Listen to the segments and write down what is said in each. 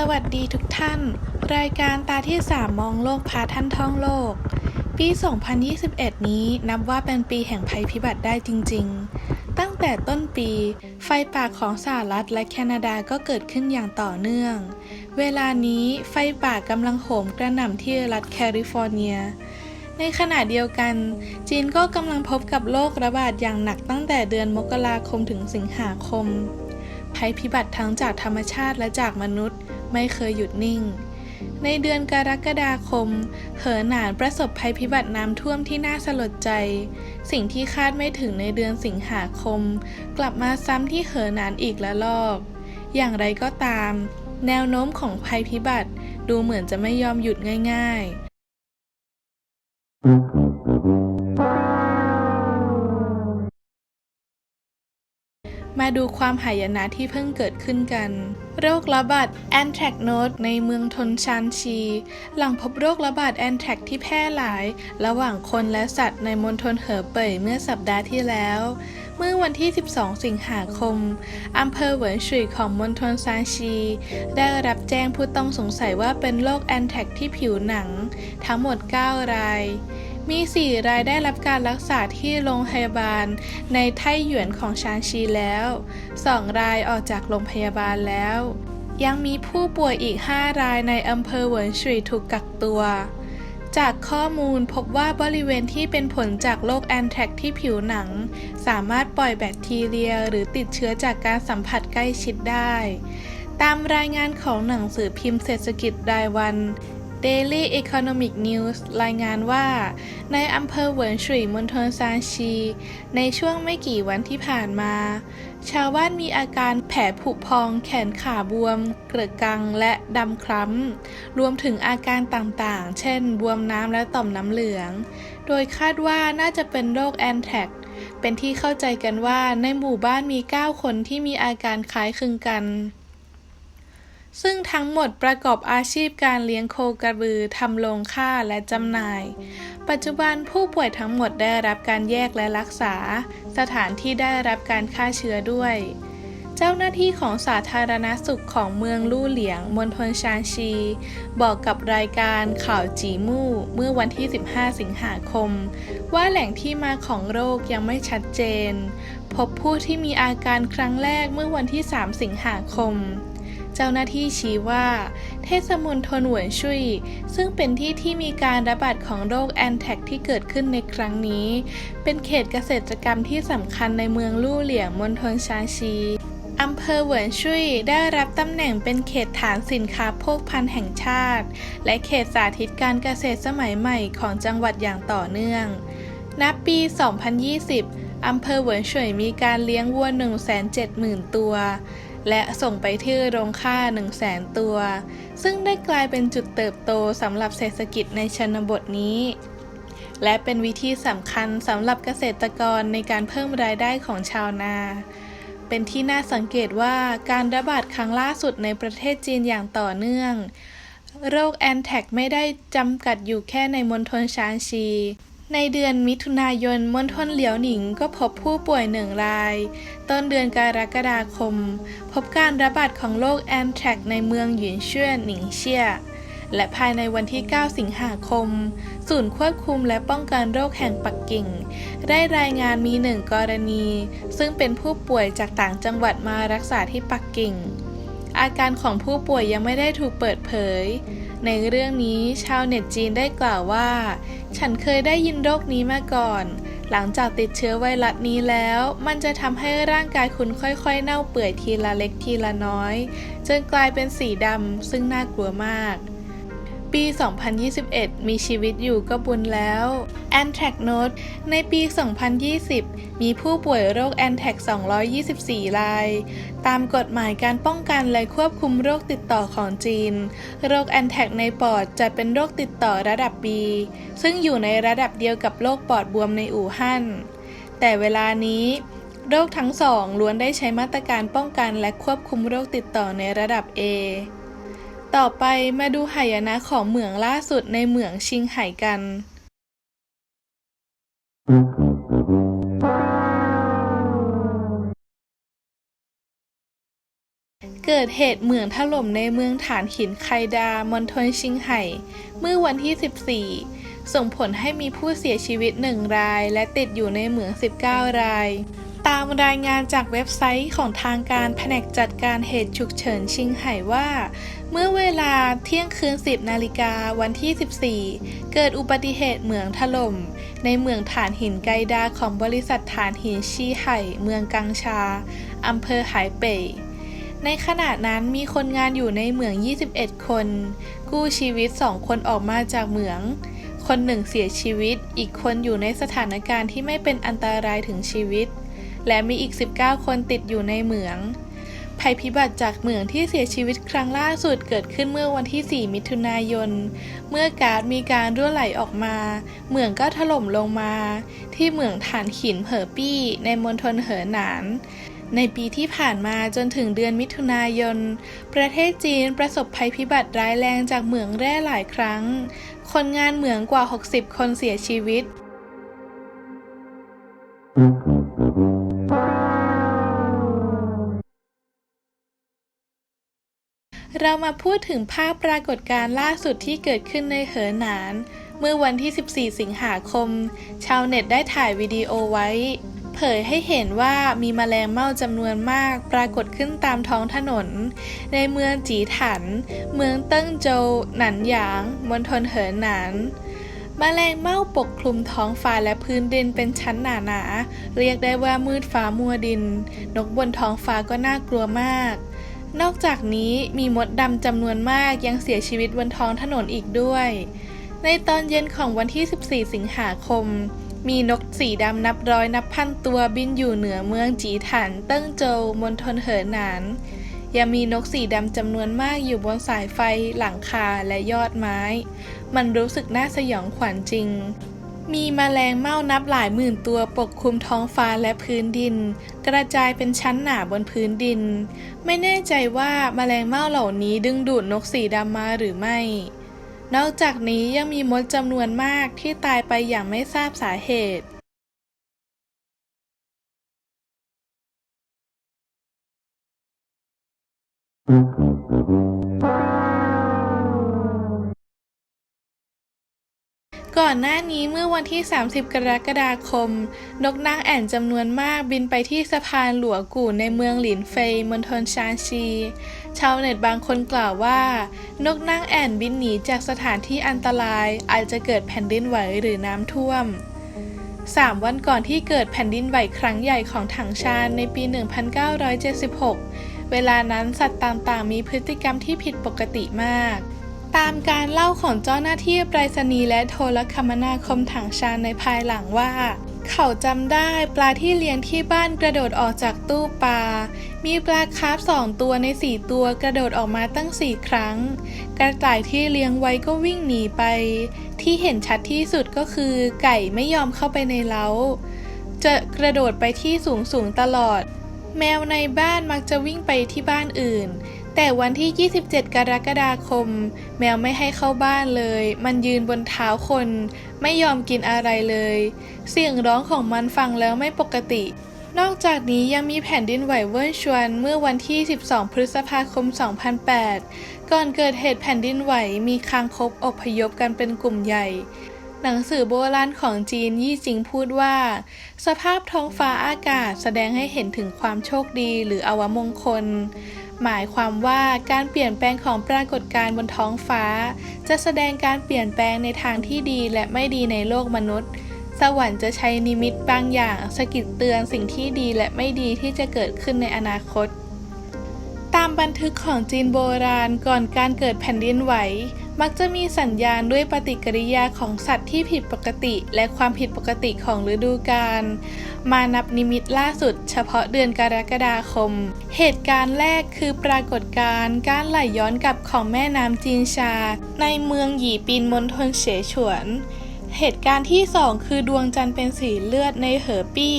สวัสดีทุกท่าน รายการตาที่ 3 มองโลกพาท่านท่องโลก ปี 2021 นี้นับว่าเป็นปีแห่งภัยพิบัติได้จริง ๆ ตั้งแต่ต้นปี ไฟป่าของสหรัฐและแคนาดาก็เกิดขึ้นอย่างต่อเนื่อง เวลานี้ไฟป่ากำลังโหมกระหน่ำที่รัฐแคลิฟอร์เนีย ในขณะเดียวกัน จีนก็กำลังพบกับโรคระบาดอย่างหนักตั้งแต่เดือนมกราคมถึงสิงหาคม ภัยพิบัติทั้งจากธรรมชาติและจากมนุษย์ ไม่เคยหยุดนิ่ง ในเดือนกรกฎาคม เหอหนานประสบภัยพิบัติน้ำท่วมที่น่าสลดใจ สิ่งที่คาดไม่ถึงในเดือนสิงหาคม กลับมาซ้ำที่เหอหนานอีกละลอก อย่างไรก็ตาม แนวโน้มของภัยพิบัติดูเหมือนจะไม่ยอมหยุดง่าย ๆ มาดูความหายนะที่เพิ่งเกิดขึ้นกัน โรคระบาดแอนแทรกโนดในเมืองทนชานชี หลังพบโรคระบาดแอนแทรกที่แพร่หลาย ระหว่างคนและสัตว์ในมณฑลเหอเป่ยเมื่อสัปดาห์ที่แล้ว เมื่อวันที่ 12 สิงหาคม อำเภอเหวินฉุยของมณฑลซานชี ได้รับแจ้งผู้ต้องสงสัยว่าเป็นโรคแอนแทรกที่ผิวหนัง ทั้งหมด 9 ราย มี 4 รายได้รับการรักษาที่โรงพยาบาล ในไต้หยวนของชานชีแล้ว 2 รายออกจากโรงพยาบาลแล้ว ยังมีผู้ป่วยอีก 5 รายในอำเภอเหวินฉุยถูกกักตัว จากข้อมูลพบว่าบริเวณที่เป็นผลจากโรคแอนแทรกที่ผิวหนัง สามารถปล่อยแบคทีเรียหรือติดเชื้อจากการสัมผัสใกล้ชิดได้ตามรายงานของหนังสือพิมพ์เศรษฐกิจรายวัน Daily Economic News รายงานว่า ในอำเภอเหวินฉุยมณฑลซานชี ในช่วงไม่กี่วันที่ผ่านมา ชาวบ้านมีอาการแผลผุพอง แขนขาบวม เกลือกัง และดำคล้ำ รวมถึงอาการต่างๆ เช่น บวมน้ำและต่อมน้ำเหลือง โดยคาดว่าน่าจะเป็นโรคแอนแทกเป็นที่เข้าใจกันว่าในหมู่บ้านมี 9 คนที่มีอาการคล้ายคลึงกัน ซึ่งทั้งหมดประกอบอาชีพการเลี้ยงโคกระบือทำโรงฆ่าและจำหน่าย ปัจจุบันผู้ป่วยทั้งหมดได้รับการแยกและรักษา สถานที่ได้รับการฆ่าเชื้อด้วย เจ้าหน้าที่ของสาธารณสุขของเมืองลู่เหลียงมณฑลชานชี บอกกับรายการข่าวจีมู่เมื่อวันที่ 15 สิงหาคม ว่าแหล่งที่มาของโรคยังไม่ชัดเจน พบผู้ที่มีอาการครั้งแรกเมื่อวันที่ 3 สิงหาคม เจ้าหน้าที่ชี้ว่า เทศมณฑลหวนชุย ซึ่งเป็นที่ที่มีการระบาดของโรคแอนแทกที่เกิดขึ้นในครั้งนี้ เป็นเขตเกษตรกรรมที่สำคัญในเมืองลู่เหลียงมณฑลชางชีอำเภอเหวินชุยได้รับตำแหน่งเป็นเขตฐานสินค้าโภคภัณฑ์แห่งชาติ และเขตสาธิตการเกษตรสมัยใหม่ของจังหวัดอย่างต่อเนื่อง นับปี 2020 อำเภอเหวินฉุยมีการเลี้ยงวัว 170,000 ตัว และส่งไปที่โรงฆ่า 100,000ตัว ซึ่งได้กลายเป็นจุดเติบโตสำหรับเศรษฐกิจในชนบทนี้ และเป็นวิธีสำคัญสำหรับเกษตรกรในการเพิ่มรายได้ของชาวนา เป็นที่น่าสังเกตว่าการระบาดครั้งล่าสุดในประเทศจีนอย่างต่อเนื่อง โรคแอนแท็กไม่ได้จำกัดอยู่แค่ในมณฑลชานชี ในเดือนมิถุนายนมณฑลเหลียวหนิงก็พบผู้ป่วยหนึ่งราย ต้นเดือนกรกฎาคม พบการระบาดของโรคแอนแทรกในเมืองหยินเชี่ยหนิงเชี่ยและภายในวันที่ 9 สิงหาคม ศูนย์ควบคุมและป้องกันโรคแห่งปักกิ่ง ได้รายงานมีหนึ่งกรณี ซึ่งเป็นผู้ป่วยจากต่างจังหวัดมารักษาที่ปักกิ่ง อาการของผู้ป่วยยังไม่ได้ถูกเปิดเผย ในเรื่องนี้ชาวเน็ตจีนได้กล่าวว่า ฉันเคยได้ยินโรคนี้มาก่อน หลังจากติดเชื้อไวรัสนี้แล้ว มันจะทำให้ร่างกายคุณค่อยๆ เน่าเปื่อยทีละเล็กทีละน้อย จนกลายเป็นสีดำซึ่งน่ากลัวมาก ปี 2021 มีชีวิตอยู่ก็บุญแล้ว a n t r a c Note ในปี 2020 มีผู้ป่วยโรค a n t r a c 224 ราย ตามกฎหมายการป้องกันและควบคุมโรคติดต่อของจีน โรค a n t r a c ในปอดจะเป็นโรคติดต่อระดับ B ซึ่งอยู่ในระดับเดียวกับโรคปอดบวมในอู่ฮั่น แต่เวลานี้โรคทั้งสองล้วนได้ใช้มาตรการป้องกันและควบคุมโรคติดต่อในระดับ A ต่อไปมาดูหายนะของเหมืองล่าสุดในเหมืองชิงไห่กัน เกิดเหตุเหมืองถล่มในเมืองฐานหินไคดามณฑลชิงไห่เมื่อวันที่ 14 ส่งผลให้มีผู้เสียชีวิต 1 ราย และติดอยู่ในเหมือง 19 ราย ตามรายงานจากเว็บไซต์ของทางการแผนกจัดการเหตุฉุกเฉินชิงไห่ว่า เมื่อเวลาเที่ยงคืน 10 นาฬิกาวันที่ 14 เกิดอุบัติเหตุเหมืองถล่ม ในเมืองฐานหินไกดาของบริษัทฐานหินชีไห่ เมืองกังชา อำเภอไหเป่ยในขณะนั้นมีคนงานอยู่ในเหมือง 21 คน กู้ชีวิต 2 คนออกมาจากเหมืองคนหนึ่งเสียชีวิต อีกคนอยู่ในสถานการณ์ที่ไม่เป็นอันตรายถึงชีวิต และมีอีก 19 คนติดอยู่ในเหมือง ภัยพิบัติจากเหมืองที่เสียชีวิตครั้งล่าสุดเกิดขึ้นเมื่อวันที่ 4 มิถุนายน เมื่อก๊าซมีการรั่วไหลออกมา เหมืองก็ถล่มลงมา ที่เหมืองฐานหินเหอปี้ในมณฑลเหอหนานในปีที่ผ่านมาจนถึงเดือนมิถุนายน ประเทศจีนประสบภัยพิบัติร้ายแรงจากเหมืองแร่หลายครั้ง คนงานเหมืองกว่า 60 คนเสียชีวิต เรามาพูดถึงภาพปรากฏการณ์ล่าสุดที่เกิดขึ้นในเหอหนาน เมื่อวันที่ 14 สิงหาคม ชาวเน็ตได้ถ่ายวิดีโอไว้ เผยให้เห็นว่ามีแมลงเม่าจำนวนมากปรากฏขึ้นตามท้องถนน ในเมืองจีถัน เมืองเติ้งโจวหนันหยางมณฑลเหอหนานแมลงเม่าปกคลุมท้องฟ้าและพื้นดินเป็นชั้นหนาๆเรียกได้ว่ามืดฟ้ามัวดิน นกบนท้องฟ้าก็น่ากลัวมาก นอกจากนี้มีมดดำจำนวนมากยังเสียชีวิตบนท้องถนนอีกด้วย ในตอนเย็นของวันที่ 14 สิงหาคม มีนกสีดำนับร้อยนับพันตัวบินอยู่เหนือเมืองจีถัน เติ้งโจวมณฑลเหอหนาน ยังมีนกสีดำจำนวนมากอยู่บนสายไฟ หลังคาและยอดไม้ มันรู้สึกน่าสยองขวัญจริง มีแมลงเม่านับหลายหมื่นตัวปกคลุมท้องฟ้าและพื้นดิน กระจายเป็นชั้นหนาบนพื้นดิน ไม่แน่ใจว่าแมลงเม่าเหล่านี้ดึงดูดนกสีดำมาหรือไม่ นอกจากนี้ยังมีมดจำนวนมากที่ตายไปอย่างไม่ทราบสาเหตุ ก่อนหน้านี้เมื่อวันที่ 30 กรกฎาคม นกนางแอ่นจำนวนมากบินไปที่สะพานหลัวกู่ในเมืองหลินเฟยมณฑลชานชี ชาวเน็ตบางคนกล่าวว่า นกนางแอ่นบินหนีจากสถานที่อันตรายอาจจะเกิดแผ่นดินไหวหรือน้ำท่วม 3 วันก่อนที่เกิดแผ่นดินไหวครั้งใหญ่ของถังชานในปี 1976 เวลานั้นสัตว์ต่างๆ มีพฤติกรรมที่ผิดปกติมาก ตามการเล่าของเจ้าหน้าที่ไปรษณีย์และโทรคมนาคมถังชานในภายหลังว่า เขาจำได้ปลาที่เลี้ยงที่บ้านกระโดดออกจากตู้ปลา มีปลาคาร์ฟสองตัวในสี่ตัวกระโดดออกมาตั้งสี่ครั้ง กระต่ายที่เลี้ยงไว้ก็วิ่งหนีไป ที่เห็นชัดที่สุดก็คือ ไก่ไม่ยอมเข้าไปในเล้า จะกระโดดไปที่สูงสูงตลอด แมวในบ้านมักจะวิ่งไปที่บ้านอื่น แต่วันที่ 27 กรกฎาคม แมวไม่ให้เข้าบ้านเลย มันยืนบนเท้าคน ไม่ยอมกินอะไรเลย เสียงร้องของมันฟังแล้วไม่ปกติ นอกจากนี้ยังมีแผ่นดินไหวเวิร์ชวนเมื่อวันที่ 12 พฤษภาคม 2008 ก่อนเกิดเหตุแผ่นดินไหวมีคางคกอพยพกันเป็นกลุ่มใหญ่ หนังสือโบราณของจีนยี่จิงพูดว่า สภาพท้องฟ้าอากาศแสดงให้เห็นถึงความโชคดีหรืออวมงคล หมายความว่าการเปลี่ยนแปลงของปรากฏการณ์บนท้องฟ้า จะแสดงการเปลี่ยนแปลงในทางที่ดีและไม่ดีในโลกมนุษย์ สวรรค์จะใช้นิมิตบางอย่างสะกิดเตือนสิ่งที่ดีและไม่ดีที่จะเกิดขึ้นในอนาคต ตามบันทึกของจีนโบราณก่อนการเกิดแผ่นดินไหว มักจะมีสัญญาณด้วยปฏิกิริยาของสัตว์ที่ผิดปกติ และความผิดปกติของฤดูกาล มานับนิมิตล่าสุด เฉพาะเดือนกรกฎาคม เหตุการณ์แรกคือปรากฏการณ์การไหลย้อนกลับของแม่น้ำจีนชา ในเมืองหยี่ปินมณฑลเสฉวน เหตุการณ์ที่ 2 คือดวงจันทร์เป็นสีเลือดในเหอปี้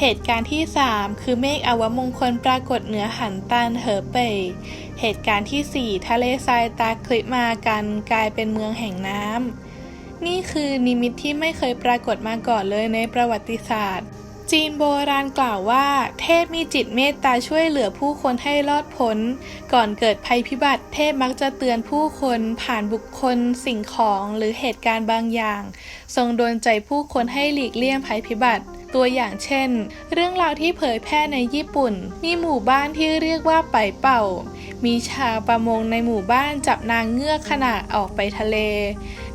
เหตุการณ์ที่ 3 คือเมฆอวมงคลปรากฏเหนือหันตันเหอเปยเหตุการณ์ที่ 4 ทะเลทรายตาคลิปมากันกลายเป็นเมืองแห่งน้ำนี่คือนิมิตที่ไม่เคยปรากฏมาก่อนเลยในประวัติศาสตร์ จีนโบราณกล่าวว่า เทพมีจิตเมตตาช่วยเหลือผู้คนให้รอดพ้น ก่อนเกิดภัยพิบัติ เทพมักจะเตือนผู้คนผ่านบุคคล สิ่งของหรือเหตุการณ์บางอย่าง ทรงโดนใจผู้คนให้หลีกเลี่ยงภัยพิบัติตัวอย่างเช่น เรื่องราวที่เผยแพร่ในญี่ปุ่น มีหมู่บ้านที่เรียกว่าไปเป่า มีชาวประมงในหมู่บ้านจับนางเงือกขนาดออกไปทะเล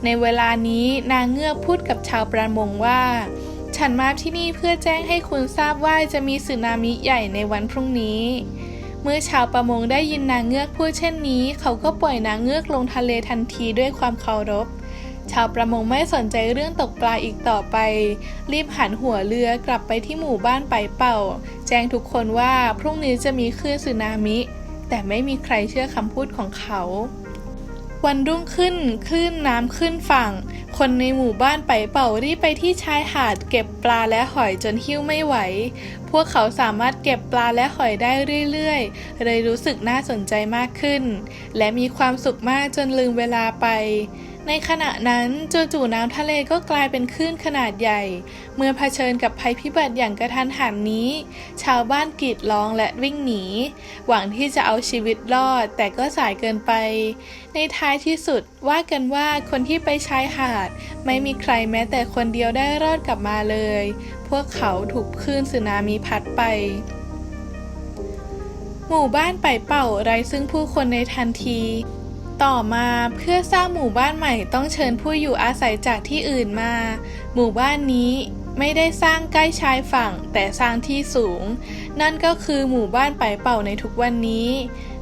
ในเวลานี้นางเงือกพูดกับชาวประมงว่า ฉันมาที่นี่เพื่อแจ้งให้คุณทราบว่าจะมีสึนามิใหญ่ในวันพรุ่งนี้ เมื่อชาวประมงได้ยินนางเงือกพูดเช่นนี้ เขาก็ปล่อยนางเงือกลงทะเลทันทีด้วยความเคารพ ชาวประมงไม่สนใจเรื่องตกปลาอีกต่อไป รีบหันหัวเรือกลับไปที่หมู่บ้านไปเป่า แจ้งทุกคนว่าพรุ่งนี้จะมีคลื่นสึนามิ แต่ไม่มีใครเชื่อคำพูดของเขา วันรุ่งขึ้นคลื่นน้ำขึ้นฝั่ง คนในหมู่บ้านไปเป่ารีบไปที่ชายหาดเก็บปลาและหอยจนหิ้วไม่ไหว พวกเขาสามารถเก็บปลาและหอยได้เรื่อยๆ เลยรู้สึกน่าสนใจมากขึ้น และมีความสุขมากจนลืมเวลาไป ในขณะนั้นจู่ๆน้ำทะเลก็กลายเป็นคลื่นขนาดใหญ่ เมื่อเผชิญกับภัยพิบัติอย่างกระทันหันนี้ ชาวบ้านกรีดร้องและวิ่งหนี หวังที่จะเอาชีวิตรอดแต่ก็สายเกินไป ในท้ายที่สุดว่ากันว่าคนที่ไปชายหาด ไม่มีใครแม้แต่คนเดียวได้รอดกลับมาเลย พวกเขาถูกคลื่นสึนามิพัดไปหมู่บ้านไปเป่าไร้ซึ่งผู้คนในทันที ต่อมาเพื่อสร้างหมู่บ้านใหม่ต้องเชิญผู้อยู่อาศัยจากที่อื่นมา หมู่บ้านนี้ไม่ได้สร้างใกล้ชายฝั่งแต่สร้างที่สูง นั่นก็คือหมู่บ้านไปเป่าในทุกวันนี้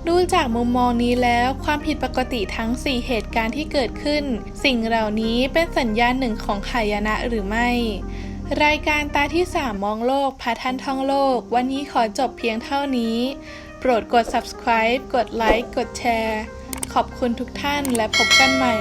ดูจากมุมมองนี้แล้วความผิดปกติทั้ง 4 เหตุการณ์ที่เกิดขึ้น สิ่งเหล่านี้เป็นสัญญาณหนึ่งของขายนะหรือไม่ รายการตาที่ 3 มองโลกพาทันท่องโลก วันนี้ขอจบเพียงเท่านี้ โปรดกด subscribe กดไลค์กดแชร์ ขอบคุณทุกท่านและพบกันใหม่